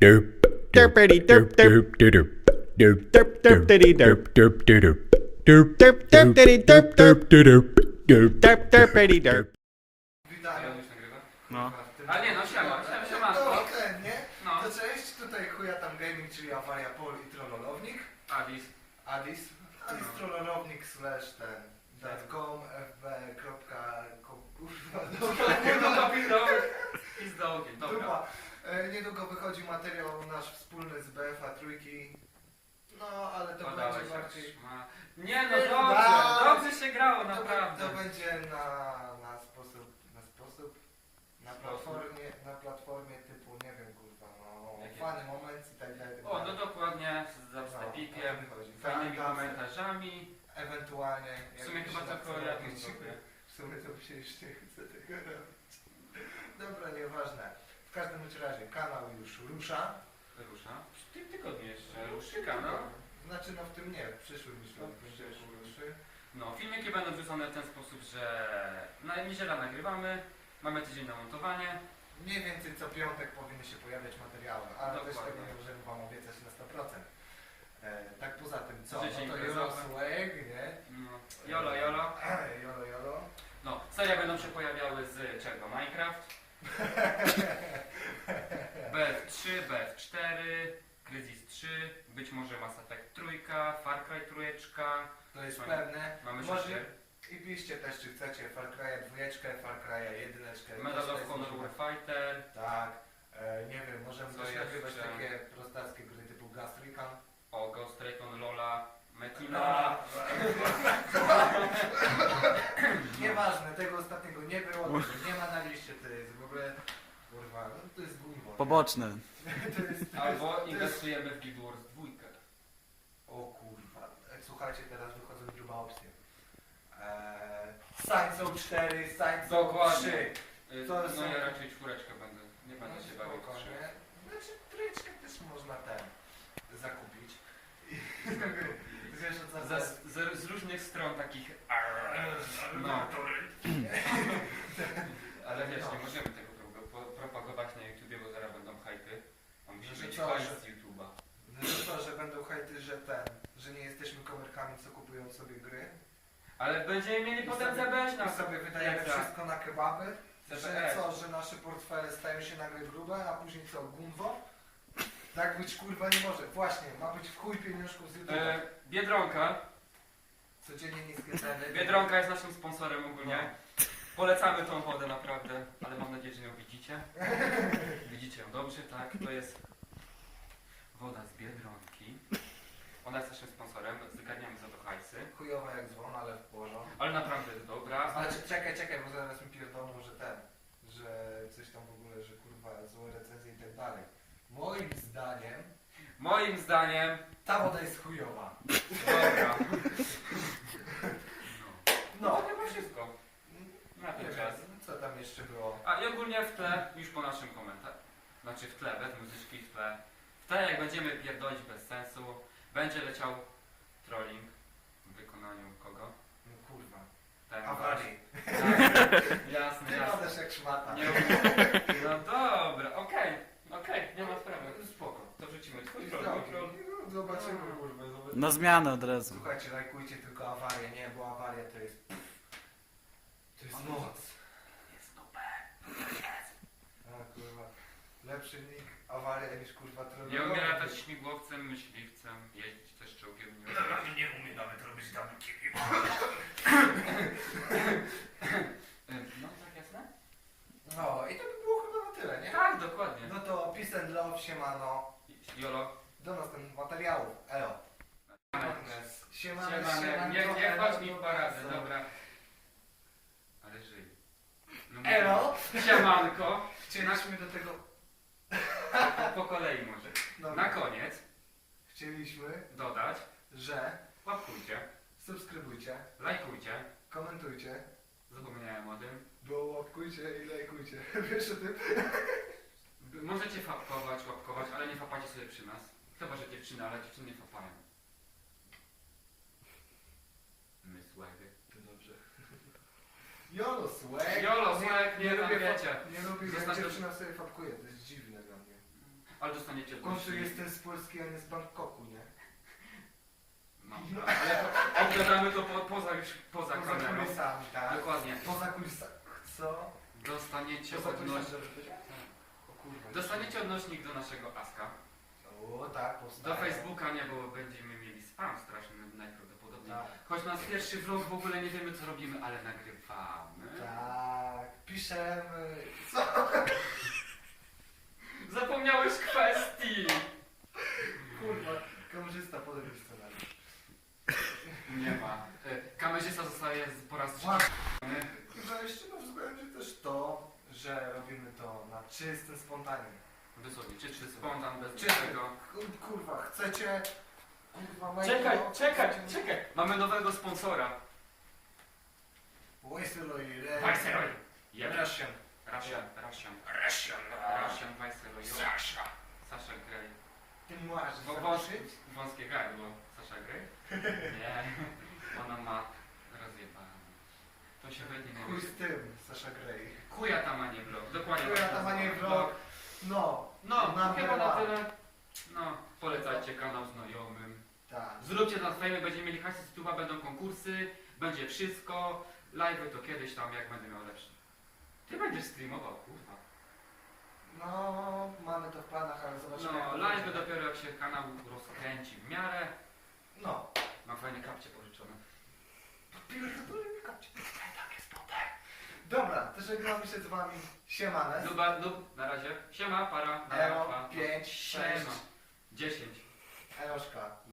Derp. Derpity derp derp. derp derp Derp derp derp. derp derp derp Derp derp derp derp. derp derp Derp derp. Nagrywa? No. A nie, no siema, siema, siema. To ten, nie? No. To cześć, tutaj chuja tam gaming, czyli awaria pol i trollolownik. Adis. Adis. Adis No. trollolownik slash ten. .com fb. ko- Kurwa, Dobra, pizdoł. Pizdoł, dobra. Dupa. E, Niedługo wychodzi materiał nasz wspólny z BFA trójki. No, ale to Podałeś będzie jak bardziej... szma. Nie no, dobrze, no. dobrze się grało, To, be- naprawdę. to będzie na, na sposób, na sposób, na Sposób. platformie, na platformie typu, nie wiem kurwa, no, Jakie? fany moment i tak dalej. tak O, no dalej. dokładnie, z No, o to mi chodzi. fajnymi komentarzami. Ewentualnie. W sumie jakieś chyba tylko ja reakcje to robić. zrobię. W sumie to się już nie chce tego robić. Dobra, nieważne. W każdym bądź razie kanał już rusza. Rusza. W tym tygodniu jeszcze ruszy kanał. Znaczy no w tym nie, w przyszłym już No, przyszłym. ruszy. No, filmiki będą wrzucone w ten sposób, że na niedziela nagrywamy, mamy tydzień na montowanie. Mniej więcej co piątek powinny się pojawiać materiały, ale też Dokładnie. tego nie możemy wam obiecać na 100%. E, tak poza tym co? Życie No to imprezowe. Jolo Swag, nie? No, jolo, jolo. Jolo, jolo. No, seria będą się pojawiały z czego? Minecraft, BF3, BF4, Kryzys 3, być może Mass Effect 3, Far Cry 3, To jest Mamy- pewne. mamy Może- się I piszcie też, czy chcecie Far Cry'a dwójeczkę, Far Cry'a jedyneczkę. Medal of Honor. Warfighter, Tak. E, nie wiem, możemy Co też jeszcze? nagrywać takie prostackie gry typu Ghost Recon. o Ghost Recon, Lola, Metina. Nieważne, tego ostatniego nie było, tego nie ma na liście, to jest w ogóle, kurwa, no to jest gówno. nie? Poboczne. To jest, Albo to jest, inwestujemy w Guild Wars 2. O kurwa, E, słuchajcie, teraz wychodzą druga opcja. Eee, Row 4, Saints Row Dokładnie. 3. Y, To No są- ja raczej czwóreczkę będę, nie będę się bawił w spokojnie. trzy trójeczkę też można ten zakupić. I- Wiesz o co Za, chodzi? z, z różnych stron takich no. Ale wiesz, No. nie możemy tego pro- pro- propagować na YouTubie, bo zaraz będą hajty. Musi Że z YouTube'a. Że to, że będą hejty, że ten, że nie jesteśmy komerkami, co kupują sobie gry. Ale będziemy mieli I potem sobie- zabrać na sobie wydajemy Ekstra. wszystko na kebaby. Że CPS. co, że nasze portfele stają się nagle grube, a później co, gunwo? Tak być kurwa nie może. Właśnie, ma być w chuj pieniążków z YouTube'a. E, Biedronka. Codziennie niskie ceny. Biedronka jest naszym sponsorem ogólnie. No. Polecamy tą wodę naprawdę, ale mam nadzieję, że ją widzicie. Widzicie ją dobrze, tak? To jest woda z Biedronki. Ona jest naszym sponsorem, zgarniamy za to hajsy. Chujowa jak dzwon, ale w porządku. Ale naprawdę jest dobra. Znaczy, czekaj, czekaj, bo zaraz mi pierdolą, że ten, że coś tam w ogóle, że kurwa złe recenzje i tak dalej. Moim zdaniem Moim zdaniem ta woda jest chujowa. Dobra. No. No. To chyba wszystko. Na Nie ten wiem, czas. co tam jeszcze było. A i ogólnie w tle, już po naszym komentarzu, znaczy w tle, bez muzyczki w tle, w tle jak będziemy pierdolić bez sensu, będzie leciał trolling w wykonaniu kogo? No kurwa. Ten Awarii. Tak, jasne, Ty jasne. gadasz jak szmata. Nie No dobra, okej, okej, nie ma sprawy. Spoko. To wrzucimy twój Jest troll, drogi. mój troll. No, Zobaczymy kurwa. zobaczymy. Na zmianę od razu. Słuchajcie, lajkujcie tylko awarię, nie, bo awaria to jest... To jest moc. Jest super. A kurwa. Lepszy nick awaria niż kurwa trolling. Nie umie latać śmigłowcem, myśliwcem, jeździć też czołgiem. Nie umie. nie umie nawet robić kick. No tak jasne? No i to by było chyba na tyle, nie? Tak, dokładnie. No to peace and love, siemano. Jolo. Do następnych materiałów. Elo. Siemano, Siemanek, nie, nie wchodź mi w paradę, dobra. Ale żyj. No, Elo. Siemanko. Chcieliśmy do tego... Po kolei może. Dobra. Na koniec Chcieliśmy, dodać, że łapkujcie, subskrybujcie, lajkujcie, komentujcie, zapomniałem o tym. bo łapkujcie i lajkujcie. Wiesz o tym? Możecie fapować, łapkować, ale nie fapacie sobie przy nas. Chyba, że dziewczyny, ale dziewczyny nie fapają. My słaby. To dobrze. Jolo swag. Jolo swag, nie tam lubię, wiecie. Nie lubię, jak Zostań- dziewczyna sobie fapkuje, to jest dziwne dla mnie. Ale dostaniecie W końcu jestem z Polski, a nie z Bangkoku, nie? No, ale to, odgadamy to po, poza, już poza Poza kamerą. kulisami, tak? Dokładnie. Poza kulisami. Co? Dostaniecie Poza kulisami, odnośnik. dobrze powiedziałem? O kurwa. Dostaniecie odnośnik do naszego Aska. O, tak, Do powstaje. Facebooka nie, bo będziemy mieli spam straszny najprawdopodobniej. Tak. Choć nasz pierwszy vlog w ogóle nie wiemy co robimy, ale nagrywamy. Tak, piszemy. Co? Zapomniałeś kwestii! Kurwa, kamerzysta, podaj mi scenariusz. Nie ma. E, Kamerzysta zostaje z- po raz trzeci. Że jeszcze na względzie też to, że robimy to na czystym spontanie. Dosłownie, czysty spontan, bez niczego. Kur- Kurwa, chcecie? Kurwa, Czekaj, czekaj, czekaj! Mamy nowego sponsora. Viceroy, Re- Viceroy. Jeb. Russian. Russian, Russian. Russian. Russian Viceroy. Sasha. Sasha Grey. Ty masz Bo wąskie, wąskie gardło. Sasha Grey? Nie. Ona ma rozjebane. To się wytnie nie Chuj z tym, Sasha Grey. Kuja tam, a nie vlog. Dokładnie. Chuja tak tam, a nie nazywa. vlog. No, No, Number chyba na tyle. No, polecajcie kanał znajomym. tak. Zróbcie nas fejmy, będziemy mieli hasy z YouTube'a, będą konkursy, będzie wszystko. Live'y to kiedyś tam, jak będę miał lepszy. Ty będziesz streamował, kurwa. No, mamy to w planach, ale zobaczymy. No, jak to będzie. dopiero jak się kanał rozkręci w miarę. No. Mam fajne kapcie pożyczone. Pierdolę mi kapcie. Tak jest potem. Dobra, to żegnamy się z wami. Siemanes. Luba, lub, na razie. Siema, para, na Elo, razie. 5, 6. Siema. 10. Eloszka.